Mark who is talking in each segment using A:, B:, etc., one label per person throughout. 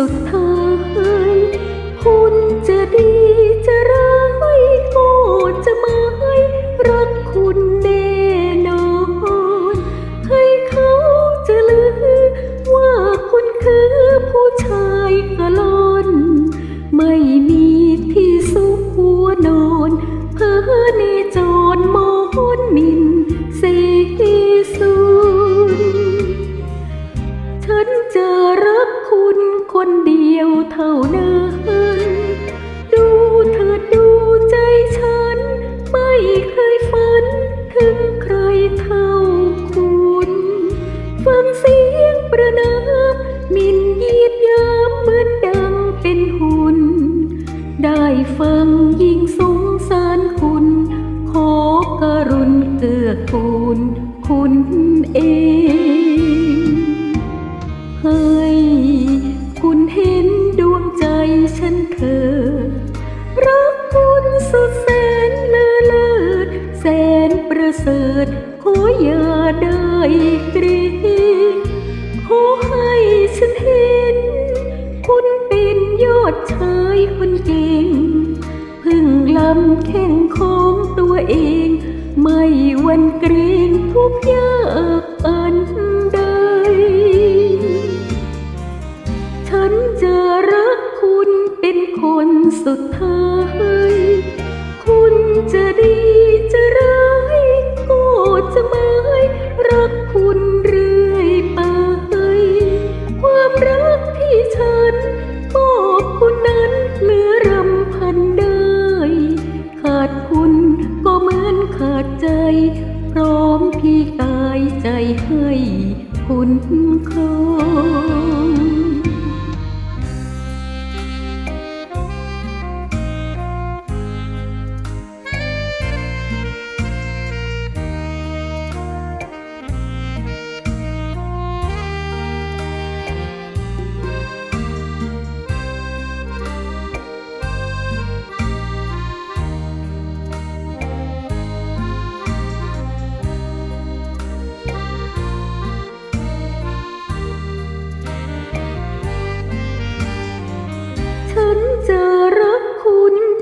A: สุ ท่านั้นดูเธอดูใจฉัน ไม่เคยฝันถึงใครเท่าคุณฟังเสียงประนามมินยีดยามเหมือนดังเป็นหุ่นได้ฟังยิ่ง กรงขอให้ฉันเห็น คุณเป็นยอดชายคนเก่ง พึ่งลำแข่งของตัวเอง ไม่วันเกรงทุกยากอันใด ฉันจะรักคุณเป็นคนสุดท้าย ขาดใจ พร้อมพี่กายใจให้คุณคร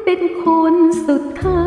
A: เป็นคนสุดท้าย